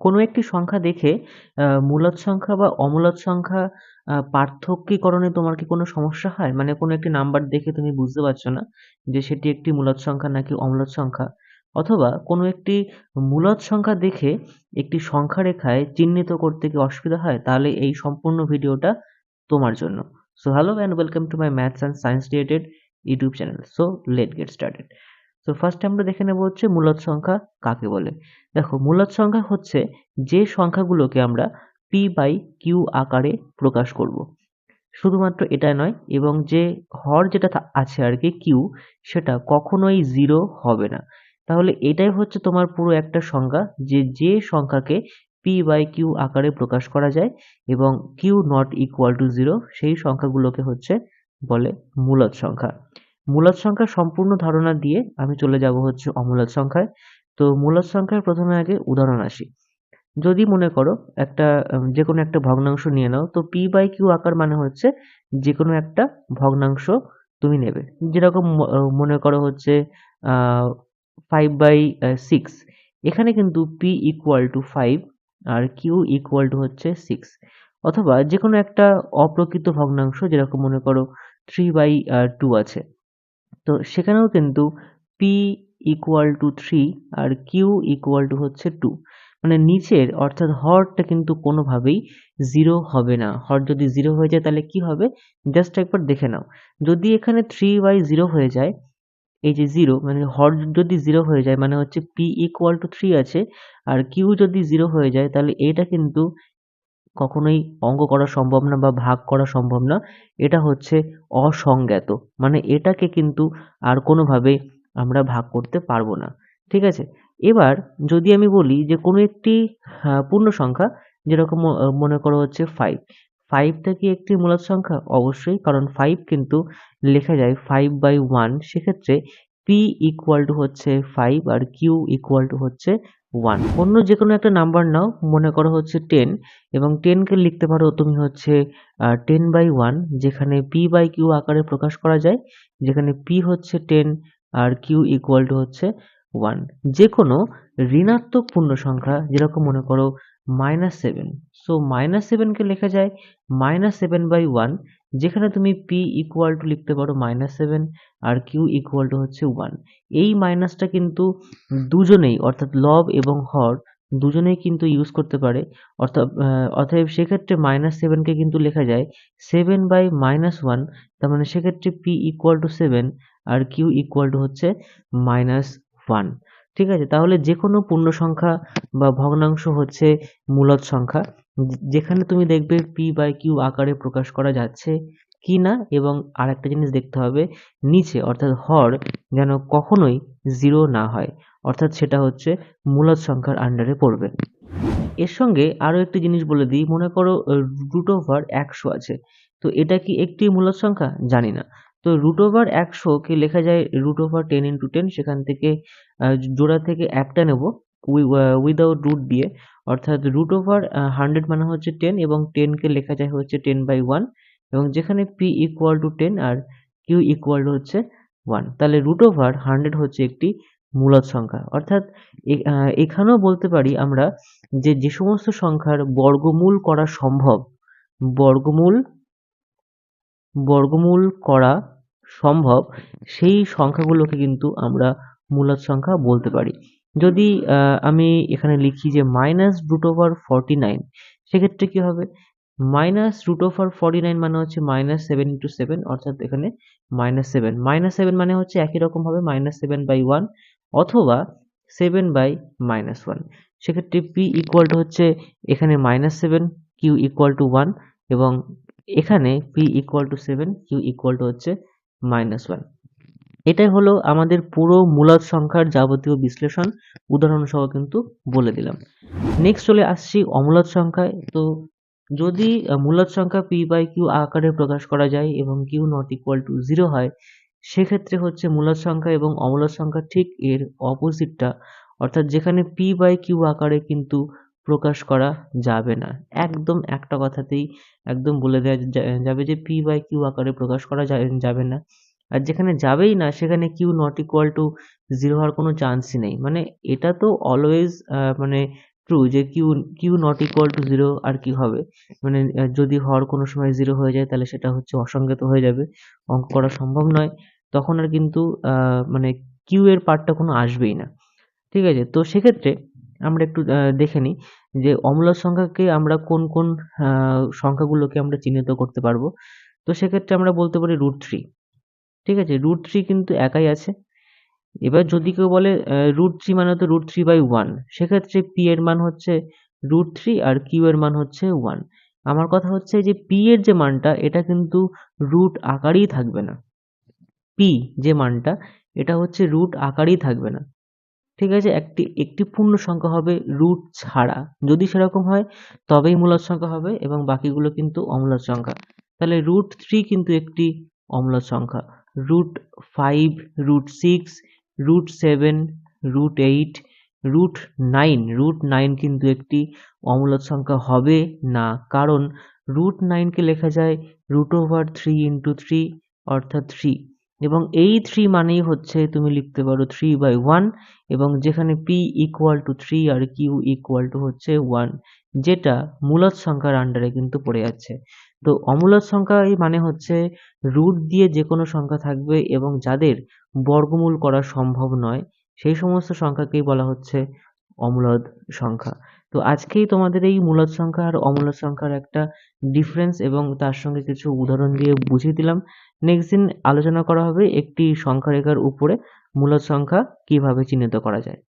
কোনো একটি সংখ্যা দেখে মূলদ সংখ্যা বা অমূলদ সংখ্যা পার্থক্যীকরণে তোমার কি কোনো সমস্যা হয়? মানে কোনো একটি নাম্বার দেখে তুমি বুঝতে পারছ না যে সেটি একটি মূলদ সংখ্যা নাকি অমূলদ সংখ্যা? অথবা কোনো একটি মূলদ সংখ্যা দেখে একটি সংখ্যা রেখায় চিহ্নিত করতে কি অসুবিধা হয়? তাহলে এই সম্পূর্ণ ভিডিওটা তোমার জন্য। So hello and welcome to my maths and science related YouTube channel so let get started তো ফার্স্ট আমরা দেখে নেব হচ্ছে মূলদ সংখ্যা কাকে বলে। দেখো মূলদ সংখ্যা হচ্ছে যে সংখ্যাগুলোকে আমরা পি বাই কিউ আকারে প্রকাশ করব। শুধুমাত্র এটা নয়, এবং যে হর যেটা আছে আর কি কিউ সেটা কখনোই জিরো হবে না। তাহলে এটাই হচ্ছে তোমার পুরো একটা সংজ্ঞা যে যে সংখ্যাকে পি বাই কিউ আকারে প্রকাশ করা যায়, এবং Q not equal to zero সেই সংখ্যাগুলোকে হচ্ছে বলে মূলদ সংখ্যা। মূলদ সংখ্যার সম্পূর্ণ ধারণা দিয়ে আমি চলে যাব হচ্ছে অমূলদ সংখ্যায়। তো মূলদ সংখ্যার প্রথমে আগে উদাহরণ আসি। যদি মনে করো একটা যে কোনো একটা ভগ্নাংশ নিয়ে নাও, তো পি বাই কিউ আকার মানে হচ্ছে যে কোনো একটা ভগ্নাংশ তুমি নেবে। যেরকম মনে করো হচ্ছে ফাইভ বাই সিক্স এখানে কিন্তু পি ইকুয়াল টু ফাইভ আর কিউ ইকুয়াল টু হচ্ছে সিক্স অথবা যে কোনো একটা অপ্রকৃত ভগ্নাংশ, যেরকম মনে করো থ্রি বাই টু আছে। তো সেখানেও কিন্তু পি ইকুয়াল টু থ্রি আর কিউ ইকুয়াল টু হচ্ছে টু মানে নিচের অর্থাৎ হরটা কিন্তু কোনোভাবেই জিরো হবে না। হর যদি জিরো হয়ে যায় তাহলে কি হবে? জাস্ট একবার দেখে নাও। যদি এখানে থ্রি বাই জিরো হয়ে যায়, এই যে জিরো মানে হর যদি জিরো হয়ে যায় মানে হচ্ছে পি ইকুয়াল টু থ্রি আছে, আর কিউ যদি জিরো হয়ে যায় তাহলে এটা কিন্তু কখনোই অঙ্গ করা সম্ভব না বা ভাগ করা সম্ভব না, এটা হচ্ছে অসংজ্ঞাত। মানে এটাকে কিন্তু আর কোনোভাবে আমরা ভাগ করতে পারব না। ঠিক আছে? এবার যদি আমি বলি যে কোনো একটি পূর্ণ সংখ্যা, যেরকম মনে করো হচ্ছে ফাইভ ফাইভটা কি একটি মূলদ সংখ্যা? অবশ্যই, কারণ ফাইভ কিন্তু লেখা যায় ফাইভ বাই ওয়ান সেক্ষেত্রে পি ইকুয়াল টু হচ্ছে ফাইভ আর কিউ ইকুয়াল টু হচ্ছে ওয়ান অন্য যে কোনো একটা নাম্বার নাও, মনে করো হচ্ছে টেন এবং টেনকে লিখতে পারো তুমি হচ্ছে টেন বাই ওয়ান যেখানে পি বাই কিউ আকারে প্রকাশ করা যায়, যেখানে পি হচ্ছে টেন আর কিউ ইকুয়াল টু হচ্ছে ওয়ান যে কোনো ঋণাত্মক পূর্ণ সংখ্যা যেরকম মনে করো মাইনাস সেভেন সো মাইনাস সেভেনকে লেখা যায় মাইনাস সেভেন বাই ওয়ান যেখানে তুমি পি ইকুয়াল টু লিখতে পারো মাইনাস সেভেন আর কিউ ইকুয়াল টু হচ্ছে ওয়ান এই মাইনাসটা কিন্তু দুজনেই, অর্থাৎ লব এবং হর, দুজনেই কিন্তু ইউজ করতে পারে। অর্থাৎ অতএব সেক্ষেত্রে মাইনাস সেভেনকে কিন্তু লেখা যায় সেভেন বাই মাইনাস ওয়ান তার মানে সেক্ষেত্রে পি ইকুয়াল টু সেভেন আর কিউ ইকুয়াল টু হচ্ছে মাইনাস ওয়ান ঠিক আছে? তাহলে যে কোনো পূর্ণ সংখ্যা বা ভগ্নাংশ হচ্ছে মূলদ সংখ্যা। যেখানে তুমি দেখবে পি বাই কিউ আকারে প্রকাশ করা যাচ্ছে কি না এবং আরেকটা জিনিস দেখতে হবে, নিচে অর্থাৎ হর যেন কখনোই জিরো না হয়, অর্থাৎ সেটা হচ্ছে মূলদ সংখ্যার আন্ডারে পড়বে। এর সঙ্গে আরও একটি জিনিস বলে দিই, মনে করো রুট ওভার একশো আছে। তো এটা কি একটি মূলদ সংখ্যা? জানি না। তো রুট ওভার একশোকে লেখা যায়? Root over ten into ten সেখান থেকে জোড়া থেকে একটা নেব উইদাউট রুট দিয়ে। অর্থাৎ রুট ওভার হান্ড্রেড মানে হচ্ছে টেন এবং টেনকে লেখা যায় হচ্ছে টেন বাই ওয়ান এবং যেখানে পি ইকুয়াল টু টেন আর কিউ ইকুয়াল টু হচ্ছে ওয়ান তাহলে রুট ওভার হান্ড্রেড হচ্ছে একটি মূলদ সংখ্যা। অর্থাৎ এখানেও বলতে পারি আমরা যে যে সমস্ত সংখ্যার বর্গমূল করা সম্ভব, বর্গমূল বর্গমূল করা সম্ভব, সেই সংখ্যাগুলোকে কিন্তু আমরা মূলদ সংখ্যা বলতে পারি। যদি আমি এখানে লিখি যে minus root over forty nine সেক্ষেত্রে কি হবে? Minus root over forty nine মানে হচ্ছে মাইনাস সেভেন ইন্টু সেভেন অর্থাৎ এখানে মাইনাস সেভেন মাইনাস সেভেন মানে হচ্ছে একই রকম হবে মাইনাস সেভেন বাই ওয়ান অথবা সেভেন বাই মাইনাস ওয়ান সেক্ষেত্রে পি ইকুয়াল টু হচ্ছে এখানে minus seven Q equal to one এবং এখানে P equal to seven Q equal to হচ্ছে মাইনাস ওয়ান এটাই হলো আমাদের পুরো মূলদ সংখ্যার যাবতীয় বিশ্লেষণ উদাহরণ সহ কিন্তু বলে দিলাম। নেক্সট চলে আসছি অমূলদ সংখ্যায়। তো যদি মূলদ সংখ্যা পি বাই কিউ আকারে প্রকাশ করা যায় এবং Q not equal to zero হয়, সেক্ষেত্রে হচ্ছে মূলদ সংখ্যা এবং অমূলদ সংখ্যা ঠিক এর অপোজিটটা অর্থাৎ যেখানে পি বাই কিউ আকারে কিন্তু প্রকাশ করা যাবে না। একদম একটা কথাতেই একদম বলে দেওয়া যাবে যে পি বাই কিউ আকারে প্রকাশ করা যাবে না। আর যেখানে যাবেই না, সেখানে Q not equal to zero হওয়ার কোনো চান্সই নেই। মানে এটা তো অলওয়েজ মানে ট্রু যে Q Q not equal to zero আর কি হবে? মানে যদি হর কোনো সময় জিরো হয়ে যায়, তাহলে সেটা হচ্ছে অসংজ্ঞাত হয়ে যাবে। অঙ্ক করা সম্ভব নয়। তখন আর কিন্তু মানে কিউ এর পার্টটা কোনো আসবেই না। ঠিক আছে? তো সেক্ষেত্রে আমরা একটু দেখে নিই। যে অম্লজ সংখ্যাকে আমরা কোন কোন সংখ্যাগুলোকে আমরা চিহ্নিত করতে পারব? তো সেক্ষেত্রে আমরা বলতে পারি রুট থ্রি ঠিক আছে? রুট থ্রি কিন্তু একাই আছে। এবার যদি কেউ বলে রুট থ্রি মানে তো রুট থ্রি বাই ওয়ান সেক্ষেত্রে পি এর মান হচ্ছে রুট থ্রি আর কিউ এর মান হচ্ছে ওয়ান আমার কথা হচ্ছে যে পি এর যে মানটা, এটা কিন্তু রুট আকারেই থাকবে না। পি যে মানটা, এটা হচ্ছে রুট আকারেই থাকবে না। ঠিক আছে? একটি একটি পূর্ণ সংখ্যা হবে রুট ছাড়া। যদি সেরকম হয়, তবেই মূলদ সংখ্যা হবে এবং বাকিগুলো কিন্তু অম্লদ সংখ্যা। তাহলে রুট থ্রি কিন্তু একটি অম্লদ সংখ্যা। Root five root six root seven root eight root nine root nine কিন্তু একটি অম্লদ সংখ্যা হবে না। কারণ রুট নাইনকে লেখা যায় root over three into three অর্থাৎ থ্রি এবং এই থ্রি মানেই হচ্ছে তুমি লিখতে পারো থ্রি বাই ওয়ান এবং যেখানে পি ইকুয়াল টু থ্রি আর কিউ ইকুয়াল টু হচ্ছে ওয়ান যেটা মূলত সংখ্যার আন্ডারে কিন্তু পড়ে যাচ্ছে তো অমূলত সংখ্যা মানে হচ্ছে রুট দিয়ে যে কোনো সংখ্যা থাকবে এবং যাদের বর্গমূল করা সম্ভব নয়, সেই সমস্ত সংখ্যাকেই বলা হচ্ছে অমূলদ সংখ্যা। তো আজকেই তোমাদের এই মূলদ সংখ্যা আর অমূলদ সংখ্যার একটা ডিফারেন্স এবং তার সঙ্গে কিছু উদাহরণ দিয়ে বুঝিয়ে দিলাম। নেক্সট দিন আলোচনা করা হবে একটি সংখ্যা রেখার উপরে মূলদ সংখ্যা কীভাবে চিহ্নিত করা যায়।